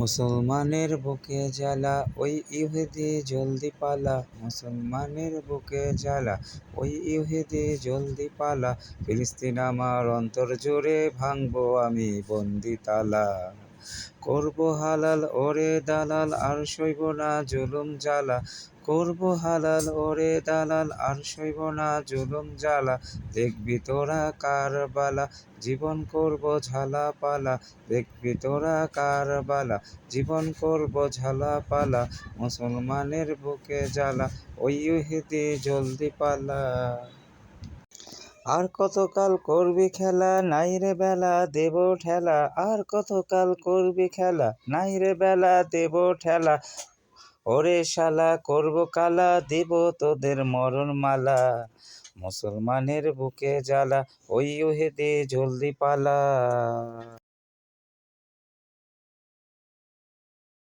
মুসলমানের বুকে জ্বালা, ওই ইহেদি জলদি পালা। মুসলমানের বুকে জ্বালা, ওই ইহুদি জলদি পালা। ফিলিস্তিন আমার অন্তর জোরে ভাঙবো আমি বন্দি তালা করব হালাল, ওরে দালাল, আর সইব না জুলুম জ্বালা। করব হালাল, ওরে দালাল, আর সইব না জুলুম জ্বালা। দেখবি তোরা কারবালা জীবন করব ঝালা পালা। দেখবি তোরা কারবালা জীবন করব ঝালা পালা। মুসলমানের বুকে জ্বালা, ওই জলদি পালা। আর কতকাল করবি খেলা? নাই রে বেলা, দেব ঠেলা। আর কতকাল করবি খেলা? নাই রে বেলা, দেব ঠেলা। ওরে শালা, করব কালা, দেব তোদের মরণ মালা। মুসলমানের বুকে জ্বালা, ওই ওহেদে জলদি পালা।